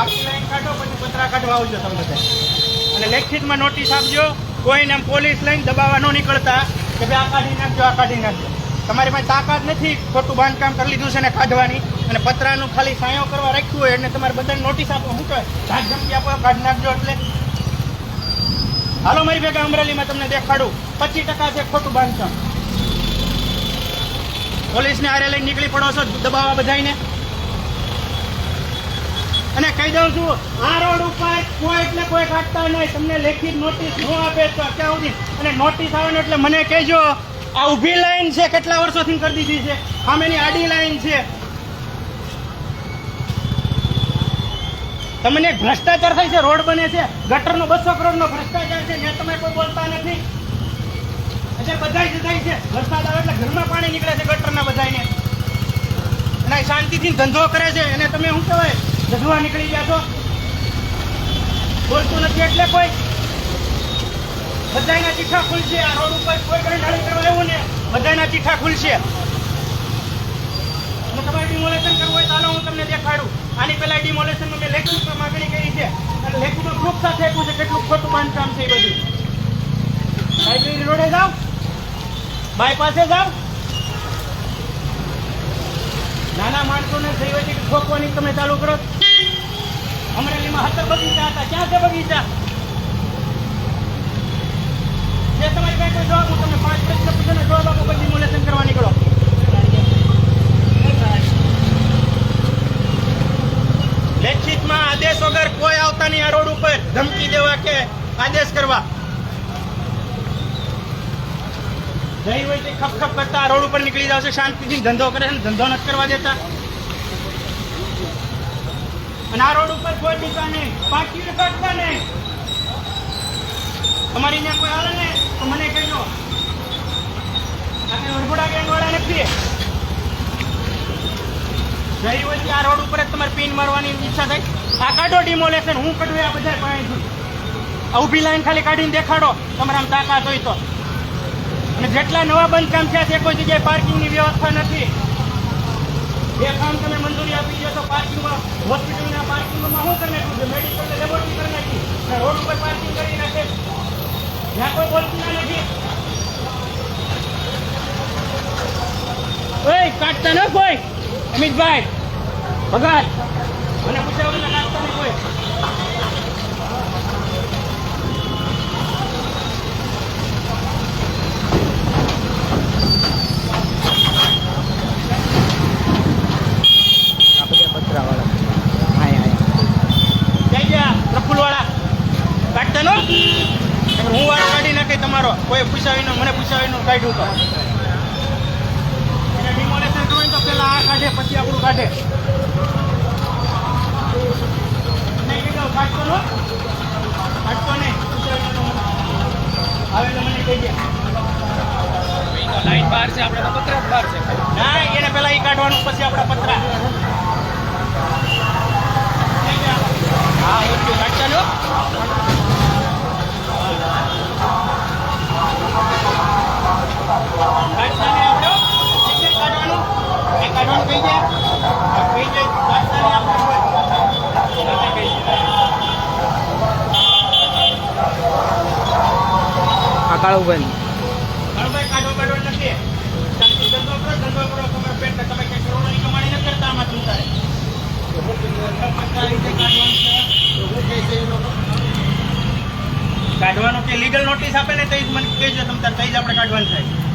આખી લાઈન કાઢો, પછી પતરા કાઢવા આવજો તમે અને લેખિતમાં નોટિસ આપજો કોઈને પોલીસ લઈને દબાવવા ન નીકળતા કે ભાઈ આ કાઢી નાખજો, આ કાઢી નાખજો. તમારી પાસે તાકાત નથી ખોટું બાંધકામ કરી લીધું છે ને કાઢવાની અને પતરાનું ખાલી સાયો કરવા રાખ્યું હોય એટલે તમારે બધાને નોટિસ આપો શું કહે ઝાક ધમકી આપો, કાઢી નાખજો એટલે. હાલો મારી ભેગા અમરેલીમાં તમને દેખાડું. પચીસ ટકા છે ખોટું બાંધકામ. પોલીસને આરે લઈને નીકળી પડો છો, દબાવવા બધાને અને કહી દઉં છું, આ રોડ ઉપર કોઈ એટલે કોઈ કાઢતા નહીં. તમને લેખિત નોટિસ ન આપે તો અત્યાર સુધી. અને નોટિસ આવે ને એટલે મને કહેજો, આ ઊભી લાઈન છે, કેટલા વર્ષોથી કરી દીધી છે? સામેની આડી લાઈન છે. તમને ભ્રષ્ટાચાર થાય છે, રોડ બને છે. ગટરનો બસો કરોડનો ભ્રષ્ટાચાર છે ને તમે કોઈ બોલતા નથી. એટલે બધાય થાય છે. વરસાદ આવે એટલે ઘરમાં પાણી નીકળે છે ગટરના બધાયને. અને શાંતિથી ધંધો કરે છે. એને તમે શું કહેવાય? જધવા નીકળી ગયા છો? બોલતું નથી એટલે કોઈ? બધાયના ચીઠા ખુલશે. આ રોડ ઉપર કોઈ ડાળી કરવા એવું ને બધાયના ચીઠા ખુલશે. તમારે ડિમોલેશન કરવું હોય તો હું તમને દેખાડું. આની પહેલા ડિમોલેશનમાં મેં લેખિતમાં માગણી કરી છે. અને લેખિતમાં ખૂબ સાથે આપ્યું છે કેટલું ખોટું બાંધકામ છે એ બધું. લાઇબ્રેરી રોડે જાઓ. બાયપાસે જાઓ. ઠોકવાની તમે ચાલુ કરો. અમરેલીમાં હતર બગીચા હતા. ક્યાં છે બગીચા? જે તમારી પાસે કોઈ જવાબ હું તમને પાંચ પ્રશ્ન પૂછો ને જવાબ આપો, પછી મુલેશન કરવા નીકળો. લેખિતમાં આદેશ વગર કોઈ આવતા નહીં આ રોડ ઉપર ધમકી દેવા કે આદેશ કરવા. જઈ હોય તે ખપ ખપ કરતા રોડ ઉપર નીકળી જાવ છે, શાંતિથી ધંધો કરે છે ધંધો નથી કરવા દેતા. અને આ રોડ ઉપર કોઈ દીકા નહીં પાટીઓ કાઢતા નહીં તમારી ત્યાં કોઈ આવે ને તો મને કહેજો. આપણે વરઘોડા ગેંગ વાળા નથી જઈ હોય આ રોડ ઉપર જ તમારે પિન મારવાની ઈચ્છા થાય. આ કાઢો ડિમોલેશન હું કાઢું આ બધા પાણી ઊભી લાઈન ખાલી કાઢીને દેખાડો, તમારે આમ તાકાત હોય તો. અને જેટલા નવા બંધકામ થયા છે કોઈ જગ્યાએ પાર્કિંગની વ્યવસ્થા નથી. કામ તમે મંજૂરી આપી દો તો પાર્કિંગમાં, હોસ્પિટલના પાર્કિંગમાં શું કરી નાખ્યું છે? મેડિકલ લેબોરેટરી કરી નાખી. રોડ ઉપર પાર્કિંગ કરી નાખે. જ્યાં કોઈ બોલતું નથી. કાઢતા ન કોઈ અમિતભાઈ, ભગવાન. મને પૂછ્યા વગર કાઢતા નહીં કોઈ જઈ ગયા પ્રફુલ્લવાળા કાઢતા નો નકર હું વાળ કાઢી નાખી તમારો. કોઈ પૂછાવીને મને પૂછાવી નું કાઢ્યું તો. એને ડિમોલેશન કરવું તો પેલા આ કાઢે પછી આપણું કાઢે. કાઢતો નો. કાઢતો નહીં. આવે મને કહી દે. લાઈન બહાર છે આપણે તો બહાર છે. ના એને પેલા એ કાઢવાનું પછી આપણા પતરા. કરતા આમાં ચિંતા કાઢવાનું કે લીગલ નોટિસ આપે ને તો મને કહેજો, તમે તઈ જ આપણે કાઢવાનું થાય.